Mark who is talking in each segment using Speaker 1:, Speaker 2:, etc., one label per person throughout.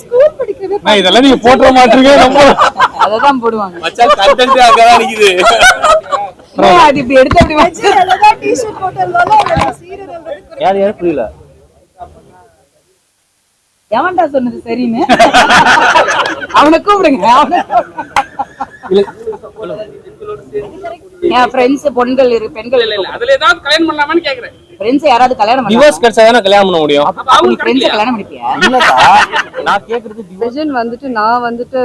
Speaker 1: School படிக்கவே
Speaker 2: நான் இதெல்லாம் நீங்க போட்டுற மாட்டீங்க
Speaker 3: அததான் போடுவாங்க.
Speaker 4: மச்சான் கண்டென்ட் அங்கதான் நிக்குது.
Speaker 3: அது இப்படி எடுத்து அப்படி வச்சு?
Speaker 1: அழகா டிஷர்ட் அவங்களுக்கு சீரியல்
Speaker 4: யார் யாரும் புரியல.
Speaker 3: எவன்டா சொன்னது சரின்னு? அவனை கூப்பிடுங்க அவனை என் ஃப்ரெண்ட்ஸ் பொண்கள் இரு பெண்கள்
Speaker 5: இல்ல இல்ல அதுல ஏதாவது கல்யாணம் பண்ணலாமான்னு கேக்குறேன்.
Speaker 3: ஃப்ரெண்ட்ஸ் யாராவது கல்யாணம்
Speaker 4: டிவோர்ஸ் கிடைச்சா தானே கல்யாணம் பண்ண முடியும்?
Speaker 5: அப்ப அவங்க
Speaker 3: ஃப்ரெண்ட்ஸ் கல்யாணம் பண்ணிப்பியா?
Speaker 4: இல்லக்கா நான் கேக்குறது
Speaker 1: விஜன் வந்துட்டு நான் வந்துட்டு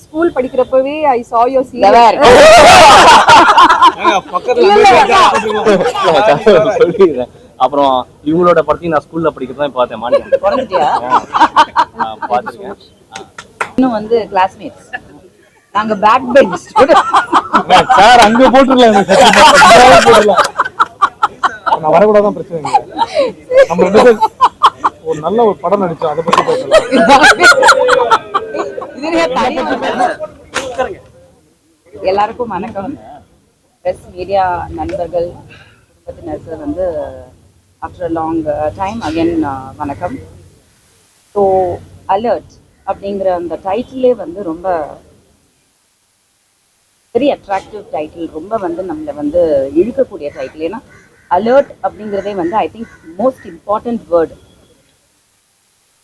Speaker 1: ஸ்கூல் படிக்கிறப்பவே ஐ சா யோர்
Speaker 3: இந்த வேற.
Speaker 4: சொல்லிடுறேன். அப்புறம் இவங்களோட படத்தையும் நான் ஸ்கூல்ல படிக்கிறது தான் பார்த்தேன் மாட்டேன்
Speaker 3: பிறந்துட்டியா
Speaker 4: பார்த்துருக்கேன்.
Speaker 3: இன்னும் வந்து கிளாஸ்மேட்ஸ் நாங்க பேக் பெஞ்ச்
Speaker 2: சார் அங்க. இங்கேயாவது போட்டுடலாம். நான் வரக்கூடாதான் பிரச்சனை இல்லை. நம்ம ரெண்டு பேரும் ஒரு நல்ல ஒரு படம் நடிச்சோம் அதை பத்தி பேசலாம்.
Speaker 3: எல்லாருக்கும் வணக்கம். பிரஸ் மீடியா நண்பர்கள் குடும்பத்தினருக்கு வந்து ஆஃப்டர் லாங் டைம் அகைன் வணக்கம். ஸோ அலர்ட் அப்படிங்கிற அந்த டைட்டிலே வந்து ரொம்ப வெரி அட்ராக்டிவ் டைட்டில் ரொம்ப வந்து நம்மளை வந்து இழுக்கக்கூடிய டைட்டில் ஏன்னா அலர்ட் அப்படிங்கிறதே வந்து I think most important word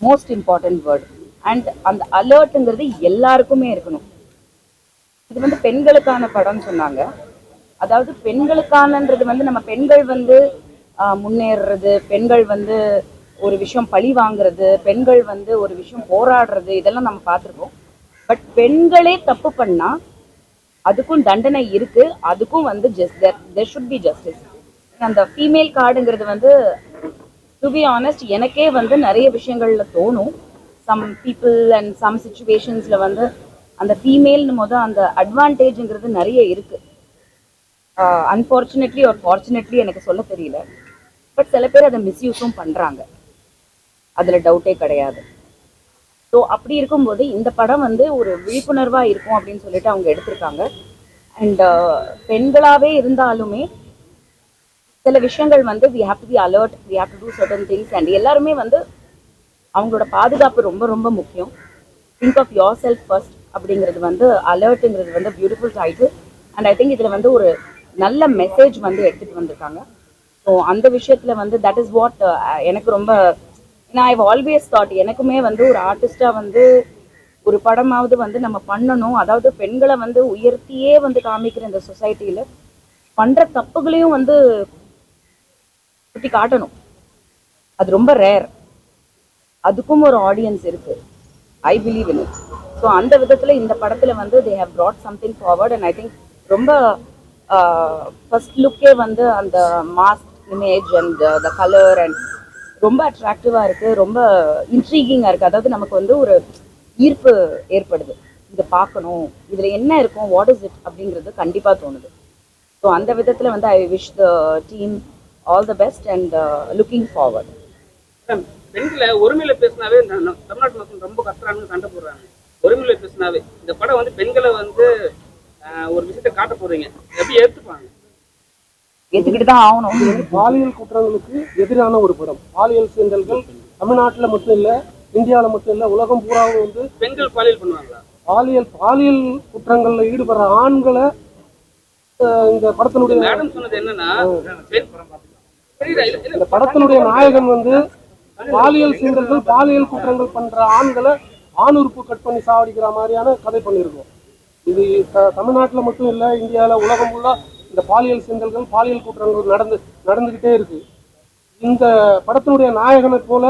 Speaker 3: most important word and அந்த அலர்ட்டுங்கிறது எல்லாருக்குமே இருக்கணும். இது வந்து பெண்களுக்கான படம்னு சொன்னாங்க. அதாவது பெண்களுக்கானன்றது வந்து நம்ம பெண்கள் வந்து ஆஹ், முன்னேறுறது பெண்கள் வந்து ஒரு விஷயம் பழி வாங்குறது பெண்கள் வந்து ஒரு விஷயம் போராடுறது இதெல்லாம் நம்ம பார்த்துருக்கோம். பட் பெண்களே தப்பு பண்ணா அதுக்கும் தண்டனை இருக்கு அதுக்கும் வந்து just there should be justice அந்த ஃபீமேல் கார்டுங்கிறது வந்து டு பி ஆனஸ்ட் எனக்கே வந்து நிறைய விஷயங்கள்ல தோணும். சம் பீப்புள் அண்ட் சம் சுச்சுவேஷன்ஸ்ல வந்து அந்த ஃபீமேல்னு போது அந்த அட்வான்டேஜ்ங்கிறது நிறைய இருக்கு. அன்ஃபார்ச்சுனேட்லி ஒரு ஃபார்ச்சுனேட்லி எனக்கு சொல்ல தெரியல. பட் சில பேர் அதை மிஸ்யூஸும் பண்றாங்க. அதில் டவுட்டே கிடையாது. ஸோ அப்படி இருக்கும்போது இந்த படம் வந்து ஒரு விழிப்புணர்வா இருக்கும் அப்படின்னு சொல்லிட்டு அவங்க எடுத்திருக்காங்க. அண்ட் பெண்களாகவே இருந்தாலுமே சில விஷயங்கள் வந்து we have to be alert we have to do certain things and எல்லாருமே வந்து அவங்களோட பாதுகாப்பு ரொம்ப ரொம்ப முக்கியம். Think of yourself first அப்படிங்கிறது வந்து அலர்ட்டுங்கிறது வந்து beautiful title and I think இதில் வந்து ஒரு நல்ல மெசேஜ் வந்து எடுத்துகிட்டு வந்திருக்காங்க. ஸோ அந்த விஷயத்தில் வந்து தட் இஸ் வாட் எனக்கு ரொம்ப நான் ஐவ் ஆல்வேஸ் தாட் எனக்குமே வந்து ஒரு ஆர்டிஸ்டாக வந்து ஒரு படமாவது வந்து நம்ம பண்ணணும். அதாவது பெண்களை வந்து உயர்த்தியே வந்து காமிக்கிற இந்த சொசைட்டியில் பண்ணுற தப்புகளையும் வந்து சுற்றி காட்டணும். அது ரொம்ப ரேர் அதுக்கும் ஒரு ஆடியன்ஸ் இருக்கு. I believe in it so அந்த விதத்தில் இந்த படத்தில் வந்து they have brought something forward and I think ரொம்ப ஃபர்ஸ்ட் லுக்கே வந்து அந்த mask image and the colour and ரொம்ப அட்ராக்டிவாக இருக்குது ரொம்ப இன்ட்ரீகிங்காக இருக்குது அதாவது நமக்கு வந்து ஒரு ஈர்ப்பு ஏற்படுது. இதை பார்க்கணும். இதில் என்ன இருக்கும்? வாட் இஸ் இட் அப்படிங்கிறது கண்டிப்பாக தோணுது. ஸோ அந்த விதத்தில் வந்து I wish the team all the best and looking forward
Speaker 5: பெண்களை ஒருமையில பேசினாவே தமிழ்நாட்டு மக்கள் ரொம்ப கத்துறாங்க சண்டை போடுறாங்க. ஒருமையில பேசினாவே. இந்த படம் வந்து பெண்களை வந்து ஆஹ், ஒரு விஷயத்தை காட்ட போறீங்க. எப்படி ஏத்துப்பாங்க?
Speaker 3: ஏற்றுக்கிட்டு தான் ஆகணும்.
Speaker 6: இது வந்து பாலியல் குற்றங்களுக்கு எதிரான ஒரு படம். பாலியல் சீண்டல்கள் தமிழ்நாட்டுல மட்டும் இல்ல இந்தியாவுல மட்டும் இல்ல உலகம் பூராவும் வந்து
Speaker 5: பெண்கள் பாலியல் பண்ணுவாங்களா?
Speaker 6: பாலியல் பாலியல் குற்றங்கள்ல ஈடுபடுற ஆண்களை இந்த படத்தினுடைய
Speaker 5: மேடம் சொன்னது என்னன்னா
Speaker 6: இந்த படத்தினுடைய நாயகன் வந்து பாலியல் சீண்டல்கள் பாலியல் குற்றங்கள் பண்ற ஆண்களை ஆணுறுப்பு கட் பண்ணி சாவடிக்கிற மாதிரியான கதை பண்ணியிருக்கோம். இது த- மட்டும் இல்ல இந்தியால உலகம் ஃபுல்லாக இந்த பாலியல் சீண்டல்கள் பாலியல் குற்றங்கள் நடந்து நடந்துகிட்டே இருக்கு. இந்த படத்தினுடைய நாயகனை போல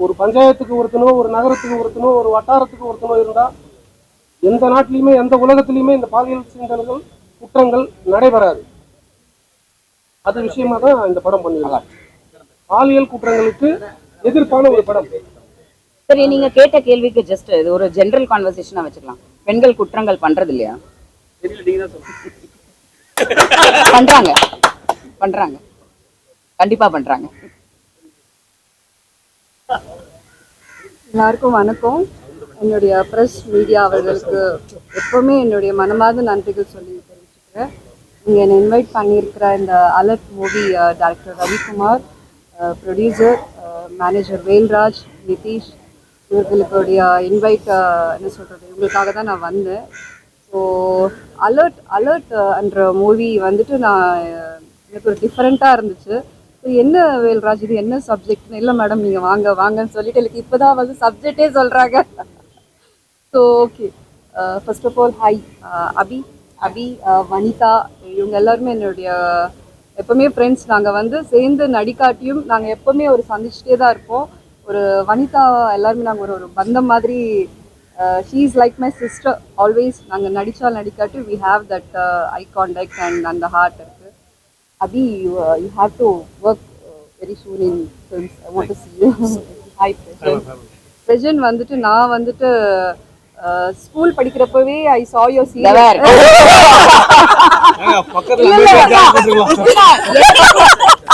Speaker 6: ஒரு பஞ்சாயத்துக்கு ஒருத்தனோ ஒரு நகரத்துக்கு ஒருத்தனோ ஒரு வட்டாரத்துக்கு ஒருத்தனோ இருந்தா எந்த நாட்டிலையுமே எந்த உலகத்திலையுமே இந்த பாலியல் சீண்டல்கள் குற்றங்கள் நடைபெறாது. அது விஷயமா தான் இந்த படம் பண்ணிருக்காங்க பாலியல் குற்றங்களுக்கு எதிர்ப்பான ஒரு படம்.
Speaker 3: சரி நீங்க கேட்ட கேள்விக்கு ஜஸ்ட் இது ஒரு ஜெனரல் கான்வர்சேஷனா வச்சுக்கலாம். பெண்கள் குற்றங்கள் பண்றது இல்லையா
Speaker 5: தெரியல நீங்க தான் சொல்லுங்க.
Speaker 3: பண்றாங்க. பண்றாங்க. கண்டிப்பா பண்றாங்க.
Speaker 1: எல்லாருக்கும் வணக்கம். என்னுடைய ப்ரெஸ் மீடியா அவர்களுக்கு எப்பவுமே என்னுடைய மனமார்ந்த நன்றிகள் சொல்லி தெரிவிச்சுக்கிறேன் நீங்கள் என்னை இன்வைட் பண்ணியிருக்கிற இந்த alert movie director Ravikumar uh, producer manager uh, Velraj Nitish இவர்களுடைய இன்வைட் uh, என்ன சொல்கிறது இவங்களுக்காக தான் நான் வந்தேன். ஸோ அலர்ட் அலர்ட் என்ற மூவி வந்துட்டு நான் எனக்கு ஒரு டிஃப்ரெண்ட்டாக இருந்துச்சு. ஸோ என்ன வேல்ராஜ் இது என்ன சப்ஜெக்ட்னு இல்லை மேடம் நீங்கள் வாங்க வாங்கன்னு சொல்லிட்டு எனக்கு இப்போ தான் வந்து சப்ஜெக்டே சொல்கிறாங்க so okay first of all hi Abhi Abhi Vanitha இவங்க எல்லாருமே என்னுடைய எப்பவுமே ஃப்ரெண்ட்ஸ் நாங்கள் வந்து சேர்ந்து நடிக்காட்டியும் நாங்கள் எப்பவுமே ஒரு சந்திச்சுட்டே தான் இருப்போம். ஒரு வனிதா எல்லாருமே நாங்கள் ஒரு ஒரு பந்தம் மாதிரி she is like my sister always நாங்கள் நடித்தால் நடிக்காட்டி we have that eye contact and அந்த ஹார்ட் இருக்கு. Abhi you have to work very soon in films I want to see you hi Prajan வந்துட்டு நான் வந்துட்டு ஸ்கூல் படிக்கிறப்பவே ஐ சா யோர் சீரியல்.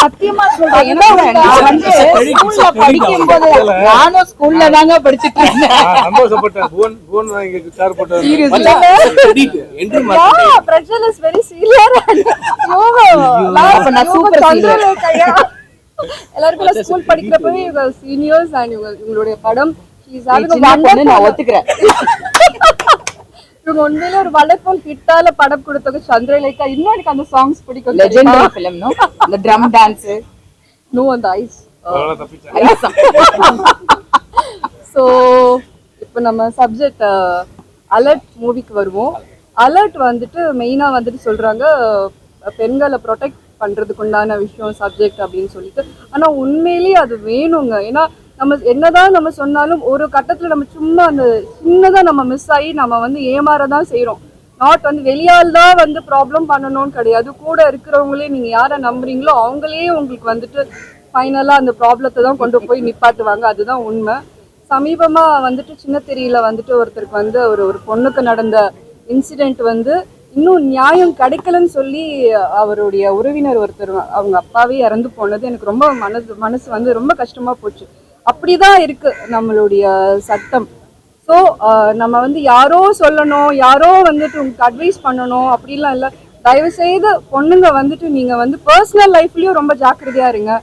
Speaker 3: சத்தியமா சொல்றேன். வந்து ஸ்கூல்ல படிக்கும் போது நானும் ஸ்கூல்ல தாங்க படிச்சுட்டு இருந்தேன்.
Speaker 2: சந்தோஷப்பட்டேன்.
Speaker 4: என்று
Speaker 1: இஸ் வெரி சீரியர்
Speaker 3: நான்.
Speaker 1: எல்லாருக்கும் ஸ்கூல் படிக்கிறப்பவே சீனியர்ஸ் அண்ட் இவங்களுடைய படம்
Speaker 3: நான்
Speaker 1: wonderful-
Speaker 3: ஒத்துக்கிறேன்.
Speaker 1: இவங்க உண்மையில ஒரு வண்டர்ஃபுல் ஹிட்டால படம் கொடுத்தவங்க சந்திரலேகா இன்னும் எனக்கு அந்த சாங்ஸ் பிடிக்கும்.
Speaker 3: லெஜெண்டரி ஃபிலிம் நோ அந்த ட்ரம் டான்ஸ்
Speaker 1: நோ அந்த ஐஸ் ஸோ இப்போ நம்ம சப்ஜெக்ட் அலர்ட் மூவிக்கு வருவோம். அலர்ட் வந்துட்டு மெயினாக வந்துட்டு சொல்கிறாங்க பெண்களை ப்ரொடெக்ட் பண்ணுறதுக்கு உண்டான விஷயம் சப்ஜெக்ட் அப்படின்னு சொல்லிட்டு. ஆனால் உண்மையிலேயே அது வேணுங்க. ஏன்னா நம்ம என்னதான் நம்ம சொன்னாலும் ஒரு கட்டத்தில் நம்ம சும்மா அந்த சின்னதாக நம்ம மிஸ் ஆகி நம்ம வந்து ஏமாற தான் செய்கிறோம் நாட் வந்து வெளியால் தான் வந்து ப்ராப்ளம் பண்ணணும்னு கிடையாது. கூட இருக்கிறவங்களே நீங்கள் யாரை நம்புறீங்களோ அவங்களே உங்களுக்கு வந்துட்டு ஃபைனலாக அந்த ப்ராப்ளத்தை தான் கொண்டு போய் நிப்பாட்டுவாங்க. அதுதான் உண்மை. சமீபமாக வந்துட்டு சின்ன தெரியல வந்துட்டு ஒருத்தருக்கு வந்து ஒரு ஒரு பொண்ணுக்கு நடந்த இன்சிடென்ட் வந்து இன்னும் நியாயம் கிடைக்கலன்னு சொல்லி அவருடைய உறவினர் ஒருத்தர் அவங்க அப்பாவே இறந்து போனது எனக்கு ரொம்ப மனது மனசு வந்து ரொம்ப கஷ்டமா போச்சு. அப்படிதான் இருக்கு நம்மளுடைய சட்டம். ஸோ நம்ம வந்து யாரோ சொல்லணும் யாரோ வந்துட்டு உங்களுக்கு அட்வைஸ் பண்ணணும் அப்படிலாம் இல்லை. தயவு செய்து பொண்ணுங்க வந்துட்டு நீங்க வந்து பர்சனல் லைஃப்லயும் ரொம்ப ஜாக்கிரதையா இருங்க.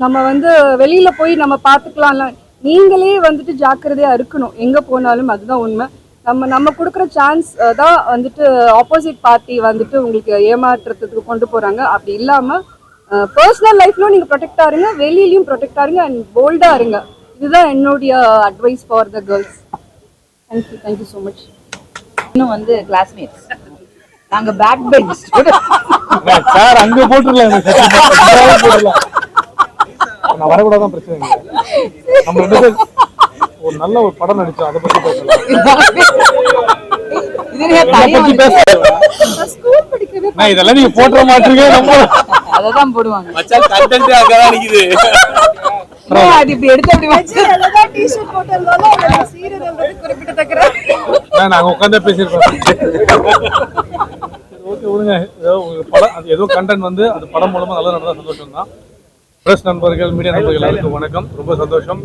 Speaker 1: நம்ம வந்து வெளியில போய் நம்ம பார்த்துக்கலாம்ல. நீங்களே வந்துட்டு ஜாக்கிரதையா இருக்கணும். எங்க போனாலும் அதுதான் உண்மை. நம்ம நம்ம கொடுக்குற சான்ஸ் தான் வந்துட்டு ஆப்போசிட் பார்ட்டி வந்துட்டு உங்களுக்கு ஏமாற்றுறதுக்கு கொண்டு போறாங்க அப்படி இல்லாம பர்சனல் லைஃப்லயும் நீங்க ப்ரொடெக்டா இருங்க வெளியிலயும் ப்ரொடெக்டா இருங்க அண்ட் போல்டா இருங்க இதுதான் என்னுடைய advice for the girls thank you thank you so much
Speaker 3: இன்னும் வந்து கிளாஸ்மேட்ஸ் நாங்க பேக் பெஞ்ச்
Speaker 2: சார் அங்க. இங்கேயாவது போட்டுறலாம். நான் வரக்கூடாதான் பிரச்சனை. நம்ம ஒரு நல்ல ஒரு படம் நடிச்சோம் அதை பத்தி பேசலாம். இதெல்லாம் நீங்க போட்டுற மாட்டீங்க
Speaker 3: அததான் போடுவாங்க.
Speaker 4: மச்சான் கண்டென்ட் அங்கதான் நிக்குது.
Speaker 3: ஏன் அது இப்படி எடுத்து அப்படி வச்சு
Speaker 1: டிஷர்ட் போட்டிருந்தாலும் சீரியல் குறிப்பிடத்தக்க
Speaker 2: நான் நாங்க உட்காந்தே பேசியிருக்கோம். ஓகே விடுங்க. ஏதோ படம் அது ஏதோ கண்டென்ட் வந்து அது படம் மூலமா நல்லா நடந்தா சந்தோஷம் தான் ப்ரெஸ் நண்பர்கள் மீடியா நண்பர்கள் எல்லாருக்கும் வணக்கம். ரொம்ப சந்தோஷம்.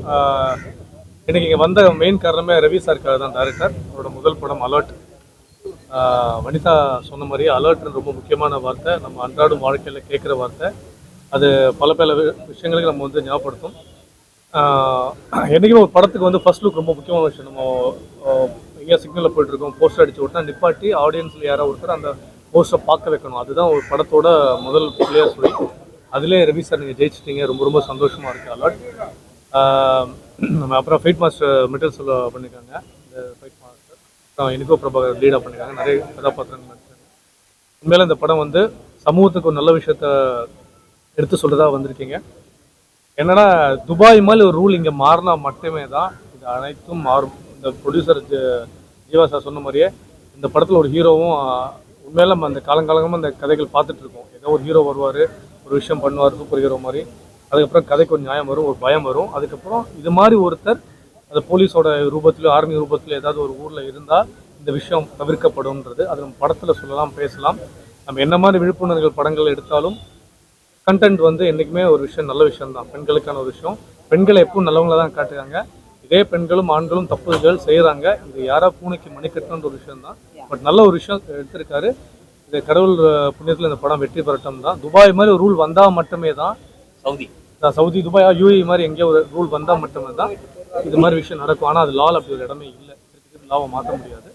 Speaker 2: ஆஹ் இன்னைக்கு வந்த மெயின் காரணமே ரவி சார்க்காக தான் டேரக்டர் அவரோட முதல் படம் அலர்ட் வனிதா சொன்ன மாதிரி அலர்ட்னு ரொம்ப முக்கியமான வார்த்தை. நம்ம அன்றாடும் வாழ்க்கையில் கேட்குற வார்த்தை. அது பல பல விஷயங்களுக்கு நம்ம வந்து ஞாபகப்படுத்தும். என்றைக்குமே ஒரு படத்துக்கு வந்து ஃபர்ஸ்ட் லுக் ரொம்ப முக்கியமான விஷயம். நம்ம எங்கேயா சிக்னலில் போயிட்டுருக்கோம். போஸ்டர் அடிச்சு விட்டா நிப்பாட்டி ஆடியன்ஸில் யாராவது ஒருத்தர் அந்த போஸ்டரை பார்க்க வைக்கணும். அதுதான் ஒரு படத்தோட முதல் பிளேயர் சொல்லி. அதிலே ரவி சார் நீங்கள் ஜெயிச்சிட்டீங்க. ரொம்ப ரொம்ப சந்தோஷமாக இருக்குது அலர்ட் அப்புறம் ஃபைட் மாஸ்டர் மெட்டல் சொல்ல பண்ணியிருக்காங்க இந்த ஃபைட் மாஸ்டர் அப்புறம் இனிகோ பிரபாகர் லீடாக பண்ணியிருக்காங்க நிறைய கதாபாத்திரங்கள் நடிச்சாங்க உண்மையில இந்த படம் வந்து சமூகத்துக்கு ஒரு நல்ல விஷயத்த எடுத்து சொல்கிறதா வந்திருக்கீங்க. என்னன்னா துபாய் மாதிரி ஒரு ரூல் இங்கே மாறினா மட்டுமே தான் இது அனைத்தும் மாறும். இந்த ப்ரொடியூசர் ஜீவா சார் சொன்ன மாதிரியே இந்த படத்தில் ஒரு ஹீரோவும் உண்மையில நம்ம அந்த காலங்காலமாக அந்த கதைகள் பார்த்துட்டு இருக்கோம். ஏதோ ஒரு ஹீரோ வருவார் ஒரு விஷயம் பண்ணுவார் சூப்பர் ஹீரோ மாதிரி. அதுக்கப்புறம் கதைக்கு ஒரு நியாயம் வரும் ஒரு பயம் வரும். அதுக்கப்புறம் இது மாதிரி ஒருத்தர் அது போலீஸோட ரூபத்திலோ ஆர்மி ரூபத்திலோ ஏதாவது ஒரு ஊரில் இருந்தால் இந்த விஷயம் தவிர்க்கப்படும்ன்றது. அது நம்ம படத்தில் சொல்லலாம் பேசலாம். நம்ம என்ன மாதிரி விழிப்புணர்வுகள் படங்கள் எடுத்தாலும் கண்டென்ட் வந்து என்றைக்குமே ஒரு விஷயம் நல்ல விஷயம் தான் பெண்களுக்கான ஒரு விஷயம். பெண்களை எப்பவும் நல்லவங்கள தான் காட்டுறாங்க. இதே பெண்களும் ஆண்களும் தப்புகள் செய்கிறாங்க இது யாரா பூனைக்கு மணிக்கட்டுன்ற ஒரு விஷயம் தான் பட் நல்ல ஒரு விஷயம் எடுத்திருக்காரு. இது கடவுள் புண்ணியத்துல இந்த படம் வெற்றி பெறட்டும் தான். துபாய் மாதிரி ஒரு ரூல் வந்தால் மட்டுமே தான்
Speaker 4: சவுதி.
Speaker 2: சவுதி துபாய் யூஏ மாதிரி எங்கேயோ ஒரு ரூல் வந்தால் மட்டுமே தான் இது மாதிரி விஷயம் நடக்கும். ஆனால் அது லால் அப்படி ஒரு இடமே இல்லை. லாவை மாற்ற முடியாது.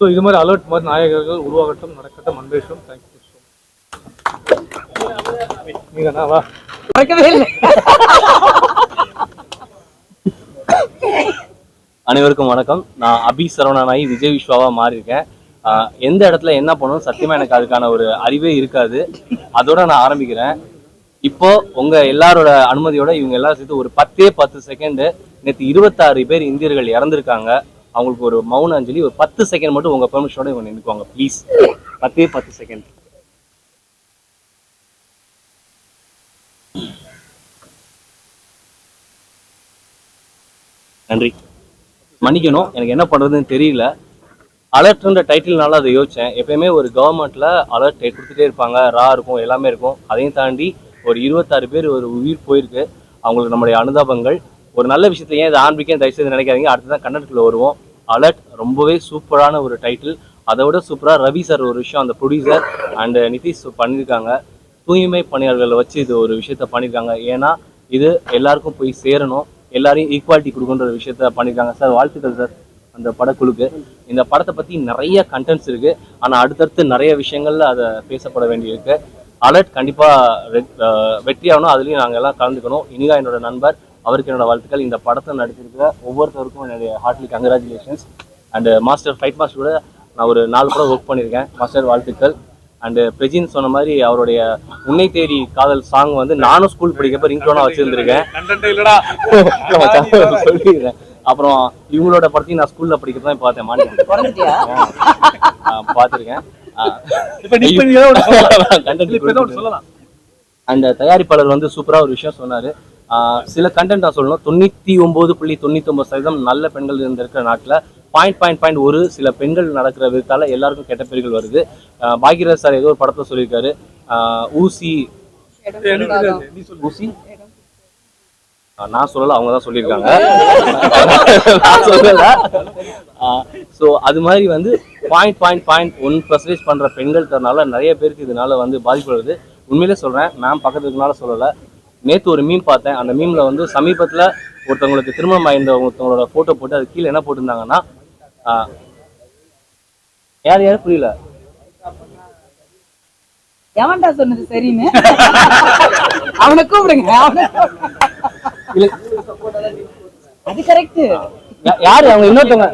Speaker 2: ஸோ இது மாதிரி அலர்ட் மாதிரி நாயகர்கள் உருவாகட்டும் நடக்கட்டும். அன்பேஷம் தேங்க்யூ ஸோ நீங்க வா.
Speaker 3: மறக்கவே இல்லை.
Speaker 4: அனைவருக்கும் வணக்கம். நான் அபி சரவணனாயி விஜய் விஸ்வாவா மாறியிருக்கேன். எந்த இடத்துல என்ன பண்ணணும்? சத்தியமா எனக்கு அதுக்கான ஒரு அறிவே இருக்காது. அதோட நான் ஆரம்பிக்கிறேன். இப்போ உங்க எல்லாரோட அனுமதியோட இவங்க எல்லாரும் சேர்த்து ஒரு பத்தே பத்து செகண்ட் நேற்று இருபத்தாறு பேர் இந்தியர்கள் இறந்திருக்காங்க. அவங்களுக்கு ஒரு மௌன அஞ்சலி ஒரு பத்து செகண்ட் மட்டும் உங்க பெர்மிஷனோட இவங்க நின்றுக்குவாங்க ப்ளீஸ் பத்தே பத்து செகண்ட் நன்றி. மன்னிக்கணும் எனக்கு என்ன பண்ணுறதுன்னு தெரியல. அலர்ட்ன்ற டைட்டில்னால அதை யோசிச்சேன். எப்பயுமே ஒரு கவர்மெண்ட்ல அலர்ட் கொடுத்துட்டே இருப்பாங்க. ரா இருக்கும் எல்லாமே இருக்கும். அதையும் தாண்டி ஒரு இருபத்தாறு பேர் ஒரு உயிர் போயிருக்கு. அவங்களுக்கு நம்முடைய அனுதாபங்கள். ஒரு நல்ல விஷயத்தை ஏன் இதை ஆரம்பிக்க தயவுசெய்து நினைக்காதீங்க. அடுத்ததான் கன்னடத்தில் வருவோம். அலர்ட் ரொம்பவே சூப்பரான ஒரு டைட்டில் அதை விட சூப்பராக ரவி சார் ஒரு விஷயம் அந்த ப்ரொடியூசர் அண்டு நிதிஷ் பண்ணியிருக்காங்க. தூய்மை பணியாளர்களை வச்சு இது ஒரு விஷயத்த பண்ணியிருக்காங்க. ஏன்னா இது எல்லாருக்கும் போய் சேரணும். எல்லாரையும் ஈக்குவாலிட்டி கொடுக்குன்ற விஷயத்த பண்ணியிருக்காங்க. சார் வாழ்த்துக்கள் சார் அந்த படக்குழுக்கு. இந்த படத்தை பற்றி நிறைய கண்டென்ட்ஸ் இருக்குது ஆனால் அடுத்தடுத்து நிறைய விஷயங்கள்ல அதை பேசப்பட வேண்டியிருக்கு. அலர்ட் கண்டிப்பாக வெற்றி ஆகணும். அதுலேயும் நாங்கள் எல்லாம் கலந்துக்கணும். இனிகா என்னோட நண்பர் அவருக்கு என்னோட வாழ்த்துக்கள். இந்த படத்தை நடிச்சிருக்கிற ஒவ்வொருத்தருக்கும் என்னுடைய heartly congratulations and master fight master கூட நான் ஒரு நாலு படம் ஒர்க் பண்ணியிருக்கேன். மாஸ்டர் வாழ்த்துக்கள். அண்டு பிரஜின் சொன்ன மாதிரி அவருடைய உன்னை தேடி காதல் சாங் வந்து நானும் ஸ்கூல் படிக்கப்ப ரிங்டோனா வச்சிருந்திருக்கேன். சொல்லிடுறேன். அப்புறம் இவங்களோட படத்தையும் நான் ஸ்கூல்ல படிக்கிறத தான் பார்த்தேன். மாட்டேன்
Speaker 3: குறைஞ்சிட்டியா?
Speaker 4: பார்த்துருக்கேன். அந்த தயாரிப்பாளர் வந்து சூப்பரா ஒரு விஷயம் சொன்னாரு. ஆஹ் சில கண்டென்ட் நான் சொல்லணும். தொண்ணூத்தி ஒன்பது புள்ளி தொண்ணூத்தி ஒன்பது சதவீதம் நல்ல பெண்கள் இருந்திருக்கிற நாட்டுல பாயிண்ட் பாயிண்ட் பாயிண்ட் ஒரு சில பெண்கள் நடக்கிற விதத்தால எல்லாருக்கும் கெட்ட பேர்கள் வருது. ஆஹ் பாக்யராஜ் சார் ஏதோ ஒரு படத்துல சொல்லியிருக்காரு. ஆஹ் ஊசி ஊசி? நான் சொல்லல அவங்க தான் சொல்லியிருக்காங்க. நான் சொல்லல. ஸோ அது மாதிரி வந்து point point point one percentage பண்ற பெண்கள் தரனால நிறைய பேருக்கு இதனால வந்து பாதிப்பு வருது. உண்மையிலே சொல்றேன் மேம் பக்கத்துக்குனால சொல்லலை சொல்லல. நேத்து ஒரு மீம் பார்த்தேன். அந்த மீம்ல வந்து சமீபத்துல ஒருத்தவங்களுக்கு திருமணம் ஆயிருந்த ஒருத்தவங்களோட ஃபோட்டோ போட்டு அது கீழே என்ன போட்டிருந்தாங்கன்னா ஆஹ் யார் யாரும் புரியல?
Speaker 3: எவன்டா சொன்னது சரின்னு? அவனை கூப்பிடுங்க. அது கரெக்ட்
Speaker 4: யா- யாரு? அவங்க இன்னொருத்தவங்க.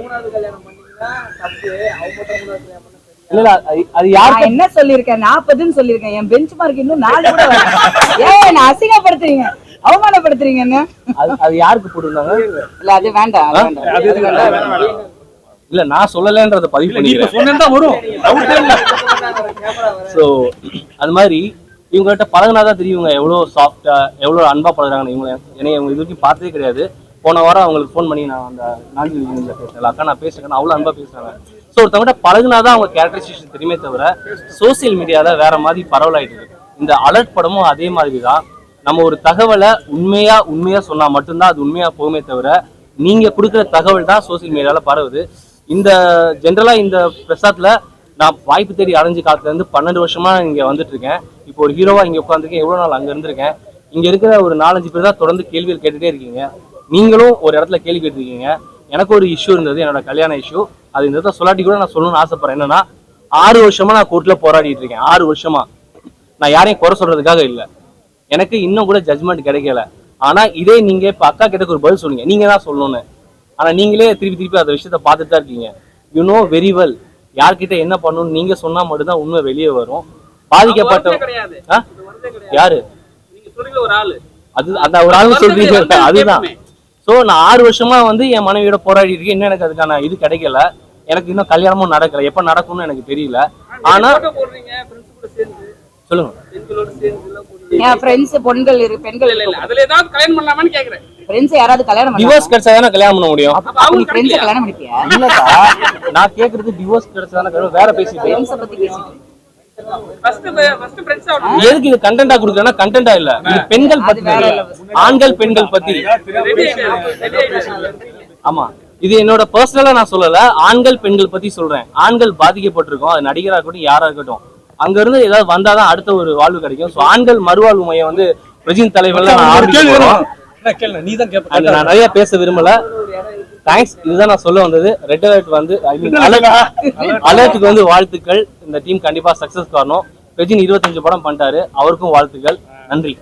Speaker 4: இல்ல இல்ல அது- அது யாரு
Speaker 3: நான் என்ன சொல்லியிருக்கேன்? நாற்பதுன்னு சொல்லியிருக்கேன். என் பெஞ்ச் மார்க் இன்னும் நாலு கூட வரல. ஏய் நான் அசிங்கப்படுத்துறீங்க. அவமானப்படுத்துறீங்க என்ன?
Speaker 4: அது அது யாருக்கு போட்டிருந்தாங்க?
Speaker 3: இல்ல அது வேண்டாம் அது வேண்டாம். அது வேண்டாம்.
Speaker 4: இல்ல நான் சொல்லலைன்றத பதிவு பண்ணிக்கிறேன்.
Speaker 2: சொன்னா வரும்.
Speaker 4: ஸோ அது மாதிரி இவங்ககிட்ட பழகினாதான் தெரியும் இவங்க எவ்வளோ சாஃப்டா எவ்வளோ அன்பா பழகுறாங்க இவங்க என்னை இவங்க இது வரைக்கும் பார்த்ததே கிடையாது. போன வாரம் அவங்களுக்கு ஃபோன் பண்ணி நான் அந்த நான்கு பேசுறேன் அக்கா நான் பேசுறேன். அவ்வளோ அன்பா பேசுறாங்க. ஸோ ஒருத்தவங்ககிட்ட பழகுனாதான் அவங்க கேரக்டரைசேஷன் தெரியுமே தவிர சோசியல் மீடியாவில் வேற மாதிரி பரவலாயிட்டு இருக்கு. இந்த அலர்ட் படமும் அதே மாதிரி தான் நம்ம ஒரு தகவலை உண்மையா உண்மையா சொன்னா மட்டும்தான் அது உண்மையா போகுமே தவிர நீங்க கொடுக்குற தகவல் தான் சோசியல் மீடியாவில் பரவுது. இந்த ஜென்ரலா இந்த பிரசாத்ல நான் வாய்ப்பு தேடி அடைஞ்ச காலத்துல இருந்து பன்னெண்டு வருஷமா இங்கே வந்துட்டு இருக்கேன். இப்போ ஒரு ஹீரோவா இங்கே உட்காந்துருக்கேன் எவ்வளோ நாள் அங்கே இருந்திருக்கேன். இங்க இருக்கிற ஒரு நாலஞ்சு பேர் தான் தொடர்ந்து கேள்விகள் கேட்டுட்டே இருக்கீங்க. நீங்களும் ஒரு இடத்துல கேள்வி கேட்டிருக்கீங்க. எனக்கு ஒரு இஷ்யூ இருந்தது என்னோட கல்யாண இஷ்யூ அது இந்த இடத்துல சொல்லாட்டி கூட நான் சொல்லணும்னு ஆசைப்பட்றேன். என்னன்னா ஆறு வருஷமா நான் கோர்ட்டில் போராடிட்டு இருக்கேன். ஆறு வருஷமா. நான் யாரையும் குறை சொல்றதுக்காக இல்ல. எனக்கு இன்னும் கூட ஜட்மெண்ட் கிடைக்கல. ஆனா இதே நீங்க இப்போ அக்கா கிட்ட ஒரு பதில் சொன்னீங்க. நீங்க தான் சொல்லணும்னு. ஆனா நீங்களே திருப்பி திருப்பி அந்த விஷயத்த பார்த்துட்டு தான் இருக்கீங்க. யூ நோ வெரி வெல் யார்கிட்ட என்ன பண்ணணும்னு நீங்க சொன்னா மட்டும்தான் உண்மை வெளியே வரும். பாதிக்கப்பட்ட. யாரு? அது அந்த ஒரு ஆள் சொல்றீங்க. அதுதான். சோ நான் ஆறு வருஷமா வந்து என் மனைவியோட போராடி இருக்கேன். இன்னும் எனக்கு அதுக்கான இது கிடைக்கல. எனக்கு இன்னும் கல்யாணமும் நடக்கல. எப்ப நடக்கும்னு எனக்கு தெரியல. ஆனா சொல்லுங்க.
Speaker 3: என் ஃப்ரெண்ட்ஸ் பொண்கள் இரு பெண்கள்
Speaker 5: இல்ல இல்ல அதுல ஏதாவது கல்யாணம் பண்ணலாமான்னு கேக்குறேன்.
Speaker 3: ஃப்ரெண்ட்ஸ் யாராவது கல்யாணம்
Speaker 4: டிவோர்ஸ்
Speaker 3: பண்ணுவாங்க
Speaker 4: கிடைச்சா தானே கல்யாணம் பண்ண முடியும்?
Speaker 5: அப்ப
Speaker 3: ஃப்ரெண்ட்ஸ்? கல்யாணம்
Speaker 4: நான் கேக்குறது டிவோர்ஸ் கிடைச்சா தானே வேற பேசிட்டு
Speaker 3: ஃப்ரெண்ட்ஸை பத்தி பேசிட்டு
Speaker 5: ஃபர்ஸ்ட் ஃபர்ஸ்ட் ஃப்ரெண்ட்ஸ் ஆகணும்
Speaker 4: எதுக்கு இது கண்டென்ட்டா கொடுக்குறேன்னா கண்டென்ட்டா இல்ல. இது பெண்கள் பத்தி. ஆண்கள் பெண்கள் பத்தி. ஆமா. இது என்னோட பர்சனலா நான் சொல்லல ஆண்கள் பெண்கள் பத்தி சொல்றேன். ஆண்கள் பாதிக்கப்பட்டிருக்கோம். அது நடிகரா இருக்கட்டும் யாரா இருக்கட்டும். அங்க இருந்து ஏதாவது வந்தாதான் அடுத்த ஒரு வாழ்வு கிடைக்கும். ஸோ ஆண்கள் மறுவாழ்வு மையம் வந்து பிரஜின் தலைவர்ல நான்
Speaker 2: நீ தான்
Speaker 4: நான் நிறைய பேச விரும்பல. தேங்க்ஸ் இதுதான் நான் சொல்ல வந்தது. ரெட் அலர்ட் வந்து ஐ மீன் அலர்ட்டுக்கு வந்து வாழ்த்துக்கள். இந்த டீம் கண்டிப்பா சக்சஸ் காரணம். பிரஜின் இருபத்தஞ்சு படம் பண்ணிட்டாரு. அவருக்கும் வாழ்த்துக்கள். நன்றி.